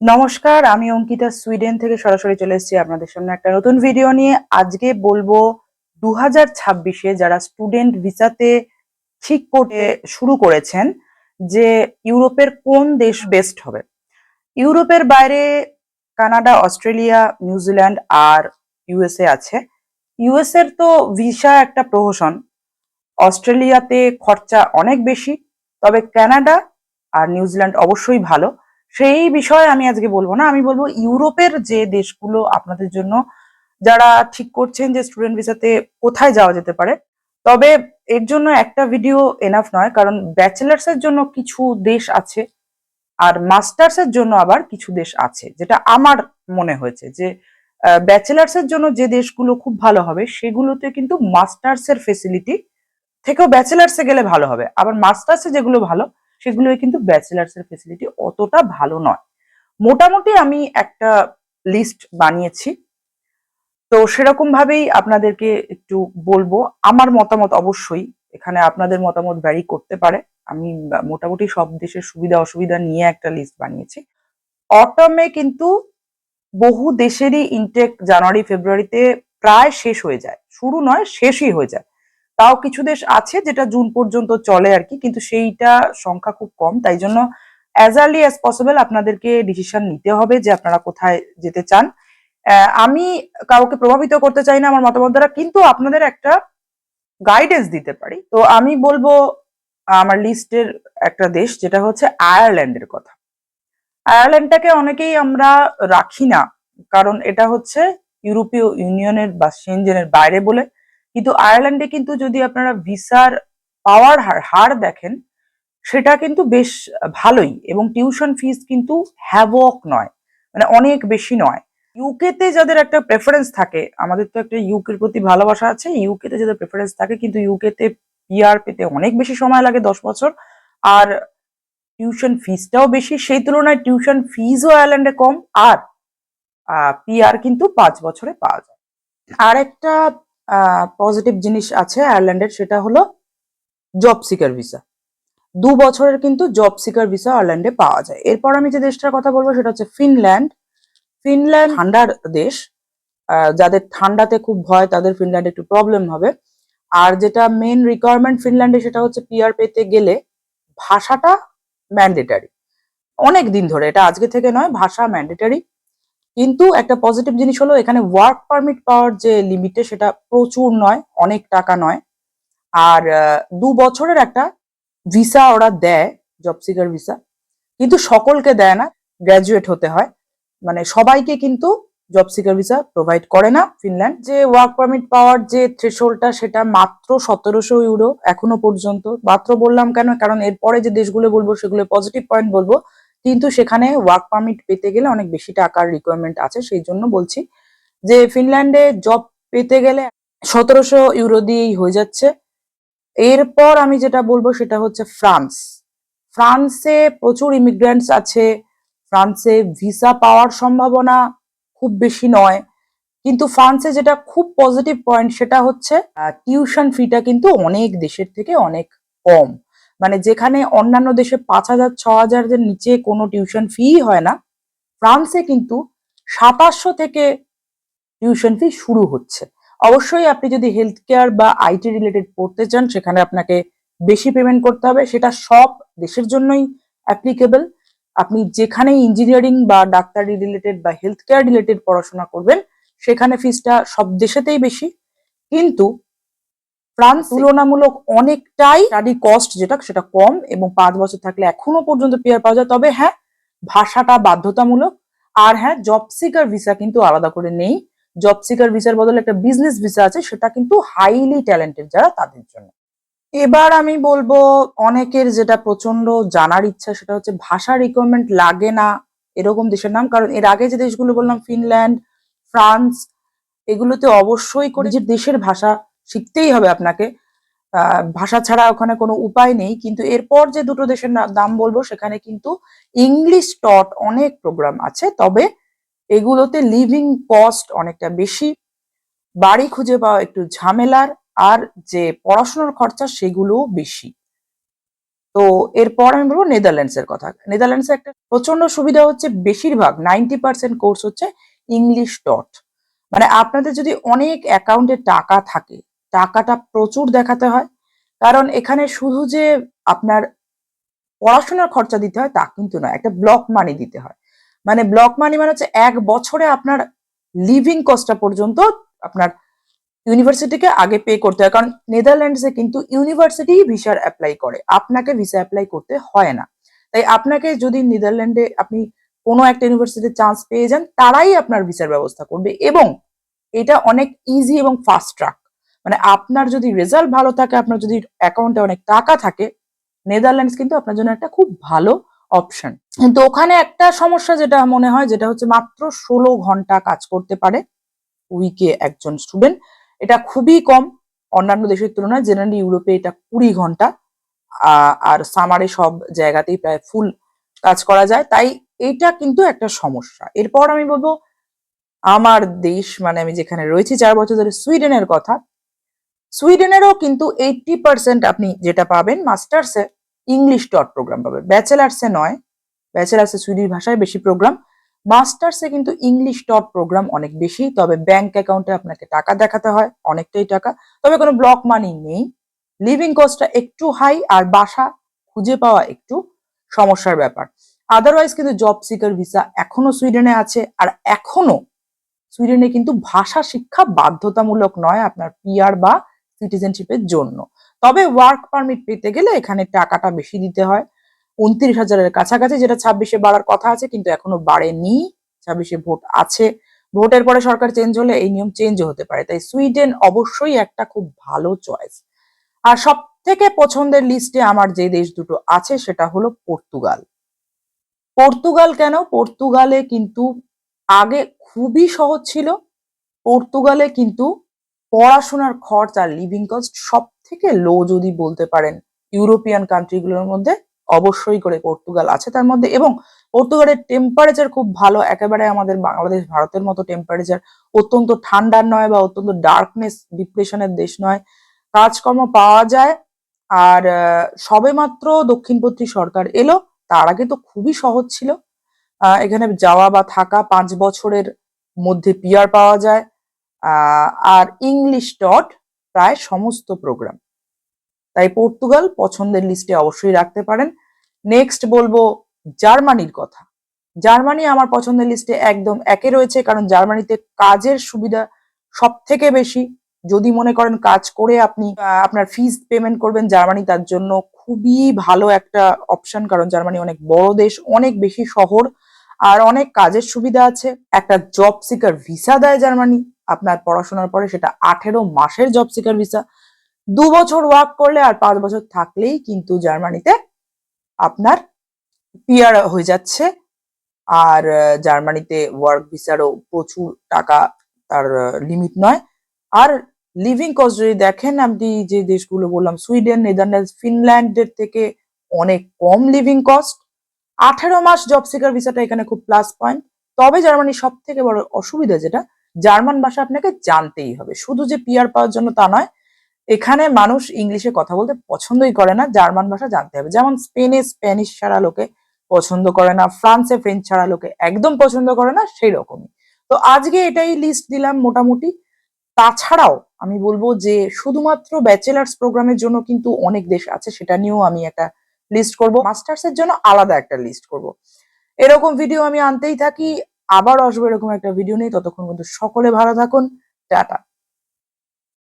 নমস্কার, আমি অঙ্কিতা সুইডেন থেকে সরাসরি চলে এসেছি আপনাদের সামনে একটা নতুন ভিডিও নিয়ে। আজকে বলব দু হাজার ছাব্বিশে যারা স্টুডেন্ট ভিসাতে ঠিক করতে শুরু করেছেন যে ইউরোপের কোন দেশ বেস্ট হবে। ইউরোপের বাইরে কানাডা, অস্ট্রেলিয়া, নিউজিল্যান্ড আর ইউএসএ আছে। ইউএস এর তো ভিসা একটা প্রহসন। অস্ট্রেলিয়াতে খরচা অনেক বেশি, তবে কানাডা আর নিউজিল্যান্ড অবশ্যই ভালো। সেই বিষয়ে আমি আজকে বলব না, আমি বলব ইউরোপের যে দেশগুলো আপনাদের জন্য যারা ঠিক করছেন যে স্টুডেন্ট ভিসাতে কোথায় যাওয়া যেতে পারে, তবে এর জন্য একটা ভিডিও এনাফ নয়, কারণ ব্যাচেলার্স এর জন্য কিছু দেশ আছে আর মাস্টার্স এর জন্য আবার কিছু দেশ আছে, যেটা আমার মনে হয়েছে যে ব্যাচেলার্স এর জন্য যে দেশগুলো খুব ভালো হবে, সেগুলোতে কিন্তু মাস্টার্স এর ফেসিলিটি থেকেও ব্যাচেলার্স এ গেলে ভালো হবে। আবার মাস্টার্স যেগুলো ভালো সেগুলোই কিন্তু ব্যাচেলার্স এর ফেসিলিটি অতটা ভালো নয়। মোটামুটি আমি একটা লিস্ট বানিয়েছি। তো সেরকম ভাবেই আপনাদেরকে একটু বলব, আমার মতামত অবশ্যই, এখানে আপনাদের মতামত ভ্যারি করতে পারে। আমি মোটামুটি সব দেশের সুবিধা অসুবিধা নিয়ে একটা লিস্ট বানিয়েছি। অটমে কিন্তু বহু দেশেরই ইনটেক জানুয়ারি ফেব্রুয়ারিতে প্রায় শেষ হয়ে যায়। শুরু নয়, শেষই হয়ে যায়। তাও কিছু দেশ আছে যেটা জুন পর্যন্ত চলে আর কি, কিন্তু সেইটা সংখ্যা খুব কম। তাই জন্য অ্যাজ আর্লি অ্যাজ পসিবল আপনাদেরকে ডিসিশন নিতে হবে যে আপনারা কোথায় যেতে চান। আমি কাউকে প্রভাবিত করতে চাই না আমার মতামত দ্বারা, কিন্তু আপনাদের একটা গাইডেন্স দিতে পারি। তো আমি বলব, আমার লিস্টের একটা দেশ যেটা হচ্ছে আয়ারল্যান্ডের কথা। আয়ারল্যান্ডটাকে অনেকেই আমরা রাখি না, কারণ এটা হচ্ছে ইউরোপীয় ইউনিয়নের বা সেনজেনের বাইরে বলে কিন্তু আয়ারল্যান্ডে কিন্তু যদি আপনারা ভিসার পাওয়ার হার হার দেখেন, সেটা কিন্তু বেশ ভালোই এবং টিউশন ফিস কিন্তু হ্যাভক নয় মানে অনেক বেশি নয়। ইউকেতে যাদের একটা প্রেফারেন্স থাকে, আমাদের তো একটা ইউকের প্রতি ভালোবাসা আছে, ইউকেতে যাদের প্রেফারেন্স থাকে কিন্তু ইউকেতে পিআর পেতে অনেক বেশি সময় লাগে দশ বছর, আর টিউশন ফিসটাও বেশি, সেই তুলনায় টিউশন ফিজও আয়ারল্যান্ডে কম, আর পিআর কিন্তু পাঁচ বছরে পাওয়া যায়। আর একটা পজিটিভ জিনিস আছে আয়ারল্যান্ডের, সেটা হলো জব সিকার ভিসা দু বছরের কিন্তু জব সিকার ভিসা আয়ারল্যান্ডে পাওয়া যায়। এরপর আমি যে দেশটার কথা বলব, সেটা হচ্ছে ফিনল্যান্ড। ফিনল্যান্ড ঠান্ডার দেশ। যাদের ঠান্ডাতে খুব ভয়, তাদের ফিনল্যান্ডে একটু প্রবলেম হবে। আর যেটা মেন রিকোয়ারমেন্ট ফিনল্যান্ডে, সেটা হচ্ছে পিআর পেতে গেলে ভাষাটা ম্যান্ডেটারি অনেক দিন ধরে, এটা আজকে থেকে নয়, ভাষা ম্যান্ডেটারি কিন্তু একটা পজিটিভ জিনিস হলো, এখানে ওয়ার্ক পারমিট পাওয়ার যে লিমিটে সেটা প্রচুর নয়, অনেক টাকা নয়। আর দু বছরের একটা ভিসা ওরা দেয় জব সিকার ভিসা কিন্তু সকলকে দেয় না গ্র্যাজুয়েট হতে হয়। মানে সবাইকে কিন্তু জব সিকার ভিসা প্রোভাইড করে না ফিনল্যান্ড যে ওয়ার্ক পারমিট পাওয়ার যে থ্রেশোল্ডটা সেটা মাত্র সতেরোশো ইউরো এখনও পর্যন্ত। মাত্র বললাম কেন? কারণ এরপরে যে দেশগুলো বলব সেগুলো পজিটিভ পয়েন্ট বলব। কিন্তু সেখানে ওয়ার্ক পারমিট পেতে গেলে অনেক বেশি টাকার রিকোয়ারমেন্ট আছে, সেই জন্য বলছি যে ফিনল্যান্ডে জব পেতে গেলে সতেরোশো ইউরো দিয়েই হয়ে যাচ্ছে। এরপর আমি যেটা বলব সেটা হচ্ছে ফ্রান্স ফ্রান্সে প্রচুর ইমিগ্রেন্টস আছে ফ্রান্সে ভিসা পাওয়ার সম্ভাবনা খুব বেশি নয়, কিন্তু ফ্রান্সে যেটা খুব পজিটিভ পয়েন্ট সেটা হচ্ছে টিউশন ফিটা কিন্তু অনেক দেশের থেকে অনেক কম। মানে যেখানে অন্যান্য দেশে পাঁচ হাজার, ছ হাজারের নিচে কোনো টিউশন ফি হয় না, ফ্রান্সে কিন্তু সাতাশশো থেকে টিউশন ফি শুরু হচ্ছে। অবশ্যই আপনি যদি হেলথ কেয়ার বা আইটি রিলেটেড পড়তে চান, সেখানে আপনাকে বেশি পেমেন্ট করতে হবে। সেটা সব দেশের জন্যই অ্যাপ্লিকেবল আপনি যেখানে ইঞ্জিনিয়ারিং বা ডাক্তারি রিলেটেড বা হেলথ কেয়ার রিলেটেড পড়াশোনা করবেন, সেখানে ফিসটা সব দেশেতেই বেশি। কিন্তু ফ্রান্স তুলনামূলক অনেকটাই স্টাডি কস্ট যেটা সেটা কম এবং পাঁচ বছর থাকলে এখনও পর্যন্ত পেয়ার পাওয়া যায়। তবে হ্যাঁ ভাষাটা বাধ্যতামূলক। আর হ্যাঁ জব সিকার ভিসা কিন্তু আলাদা করে নেই। জব সিকার ভিসার বদলে একটা বিজনেস ভিসা আছে সেটা কিন্তু হাইলি ট্যালেন্টেড যারা তাদের জন্য। এবার আমি বলব অনেকের যেটা প্রচণ্ড জানার ইচ্ছা সেটা হচ্ছে ভাষা রিকোয়ারমেন্ট লাগে না এরকম দেশের নাম। কারণ এর আগে যে দেশগুলো বললাম ফিনল্যান্ড ফ্রান্স এগুলোতে অবশ্যই করে যে দেশের ভাষা শিখতেই হবে আপনাকে। ভাষা ছাড়া ওখানে কোনো উপায় নেই, কিন্তু এরপর যে দুটো দেশের দাম বলব, সেখানে কিন্তু ইংলিশ টট অনেক প্রোগ্রাম আছে, তবে এগুলোতে লিভিং কস্ট অনেকটা বেশি। বাড়ি খুঁজে পাওয়া একটু ঝামেলার, আর যে পড়াশোনার খরচা সেগুলোও বেশি। তো এরপর আমি বলব নেদারল্যান্ডস এর কথা। নেদারল্যান্ডস একটা প্রচণ্ড সুবিধা হচ্ছে, বেশিরভাগ নাইনটি পার্সেন্ট কোর্স হচ্ছে ইংলিশ ডট মানে আপনাদের যদি অনেক অ্যাকাউন্টে টাকা থাকে টাকাটা প্রচুর দেখাতে হয়। কারণ এখানে শুধু যে আপনার পড়াশোনার খরচা দিতে হয় তা কিন্তু নয়, একটা ব্লক মানি দিতে হয়। মানে ব্লক মানি মানে হচ্ছে এক বছরে আপনার লিভিং কস্টটা পর্যন্ত আপনার ইউনিভার্সিটিকে আগে পে করতে হয়। কারণ নেদারল্যান্ডসে কিন্তু ইউনিভার্সিটি ভিসার অ্যাপ্লাই করে। আপনাকে ভিসা অ্যাপ্লাই করতে হয় না। তাই আপনাকে যদি নেদারল্যান্ডে আপনি কোনো একটা ইউনিভার্সিটিতে চান্স পেয়ে যান, তারাই আপনার ভিসার ব্যবস্থা করবে এবং এটা অনেক ইজি এবং ফাস্ট ট্রাক মানে আপনার যদি রেজাল্ট ভালো থাকে, আপনার যদি অ্যাকাউন্টে অনেক টাকা থাকে নেদারল্যান্ডস কিন্তু আপনার জন্য একটা খুব ভালো অপশন কিন্তু ওখানে একটা সমস্যা যেটা মনে হয়, যেটা হচ্ছে মাত্র ষোলো ঘণ্টা কাজ করতে পারে উইকে একজন স্টুডেন্ট এটা খুবই কম, অন্যান্য দেশের তুলনায় জেনারেলি ইউরোপে এটা কুড়ি ঘণ্টা আর সামারে সব জায়গাতেই প্রায় ফুল কাজ করা যায়। তাই এটা কিন্তু একটা সমস্যা। এরপর আমি বলব, আমার দেশ মানে আমি যেখানে রয়েছি, চার বছর ধরে সুইডেনের কথা সুইডেনেরও কিন্তু এইটটি পার্সেন্ট আপনি যেটা পাবেন মাস্টার্সে ইংলিশ ডট প্রোগ্রাম পাবেন। ব্যাচেলার্সে নয় ব্যাচেলার্সে সুইডিশ ভাষায় বেশি প্রোগ্রাম মাস্টার্সে কিন্তু ইংলিশ ডট প্রোগ্রাম অনেক বেশি, তবে ব্যাংক অ্যাকাউন্টে আপনাকে টাকা দেখাতে হয়, অনেকটাই টাকা। তবে কোনো ব্লক মানি নেই। লিভিং কস্টটা একটু হাই আর বাসা খুঁজে পাওয়া একটু সমস্যার ব্যাপার। আদারওয়াইজ কিন্তু জব সিকার ভিসা এখনও সুইডেনে আছে আর এখনও সুইডেনে কিন্তু ভাষা শিক্ষা বাধ্যতামূলক নয়। আপনার পিআর বা সিটিজেনশিপের জন্য। তবে ওয়ার্ক পারমিট পেতে গেলে এখানে টাকাটা বেশি দিতে হয়। উনত্রিশ হাজারের কাছাকাছি যেটা ছাব্বিশে বাড়ার কথা আছে, কিন্তু এখনও বাড়েনি। ছাব্বিশে ভোট আছে। ভোটের পরে সরকার চেঞ্জ হলে এই নিয়ম চেঞ্জ হতে পারে। তাই সুইডেন অবশ্যই একটা খুব ভালো চয়েস আর সব থেকে পছন্দের লিস্টে আমার যে দেশ দুটো আছে, সেটা হলো পর্তুগাল। পর্তুগাল কেন? পর্তুগালে কিন্তু আগে খুবই সহজ ছিল। পর্তুগালে কিন্তু পড়াশোনার খরচ আর লিভিং কস্ট সব থেকে লো যদি বলতে পারেন ইউরোপিয়ান কান্ট্রিগুলোর মধ্যে অবশ্যই করে পর্তুগাল আছে তার মধ্যে এবং পর্তুগালের টেম্পারেচার খুব ভালো একেবারে আমাদের বাংলাদেশ ভারতের মতো টেম্পারেচার অত্যন্ত ঠান্ডার নয় বা অত্যন্ত ডার্কনেস ডিপ্রেশনের দেশ নয়। কাজকর্ম পাওয়া যায় আর আহ, সবেমাত্র দক্ষিণপন্থী সরকার এলো তার আগে তো খুবই সহজ ছিল। এখানে যাওয়া বা থাকা পাঁচ বছরের মধ্যে পিয়ার পাওয়া যায়। আর ইংলিশ ডট প্রায় সমস্ত প্রোগ্রাম তাই পর্তুগাল পছন্দের লিস্টে অবশ্যই রাখতে পারেন। নেক্সট বলব জার্মানির কথা। জার্মানি আমার পছন্দের লিস্টে একদম একে রয়েছে, কারণ জার্মানিতে কাজের সুবিধা সব থেকে বেশি। যদি মনে করেন কাজ করে আপনি আপনার ফিজ পেমেন্ট করবেন, জার্মানি তার জন্য খুবই ভালো একটা অপশন কারণ জার্মানি অনেক বড় দেশ, অনেক বেশি শহর। আর অনেক কাজের সুবিধা আছে। একটা জব সিকার ভিসা দেয় জার্মানি। আপনার পড়াশোনার পরে সেটা আঠেরো মাসের জব সিকার ভিসা দু বছর ওয়ার্ক করলে আর পাঁচ বছর থাকলেই কিন্তু জার্মানিতে আপনার পিয়ার হয়ে যাচ্ছে। আর জার্মানিতে ওয়ার্ক ভিসারও প্রচুর টাকা তার লিমিট নয়। আর লিভিং কস্ট যদি দেখেন, আপনি যে দেশগুলো বললাম, সুইডেন, নেদারল্যান্ডস, ফিনল্যান্ডের থেকে অনেক কম লিভিং কস্ট আঠেরো মাস জব সিকার ভিসাটা এখানে খুব প্লাস পয়েন্ট তবে জার্মানির সব থেকে বড় অসুবিধা যেটা, জার্মান ভাষা আপনাকে জানতেই হবে। শুধু যে পিয়ার পাওয়ার জন্য তা নয়, এখানে মানুষ ইংলিশে কথা বলতে পছন্দই করে না, জার্মান ভাষা জানতে হবে। যেমন স্পেনে স্প্যানিশ ছাড়া লোকে পছন্দ করে না, ফ্রান্সে ফ্রেঞ্চ ছাড়া লোকে একদম পছন্দ করে না সেই রকমই তো আজকে এটাই লিস্ট দিলাম মোটামুটি। তাছাড়াও আমি বলব যে, শুধুমাত্র ব্যাচেলার্স প্রোগ্রামের জন্য কিন্তু অনেক দেশ আছে, সেটা নিয়েও আমি একটা লিস্ট করব। মাস্টার্স এর জন্য আলাদা একটা লিস্ট করব। এরকম ভিডিও আমি আনতেই থাকি। আবার আসব এরকম একটা ভিডিও নেই ততক্ষণ কিন্তু সকলে ভালো থাকুন। টাটা।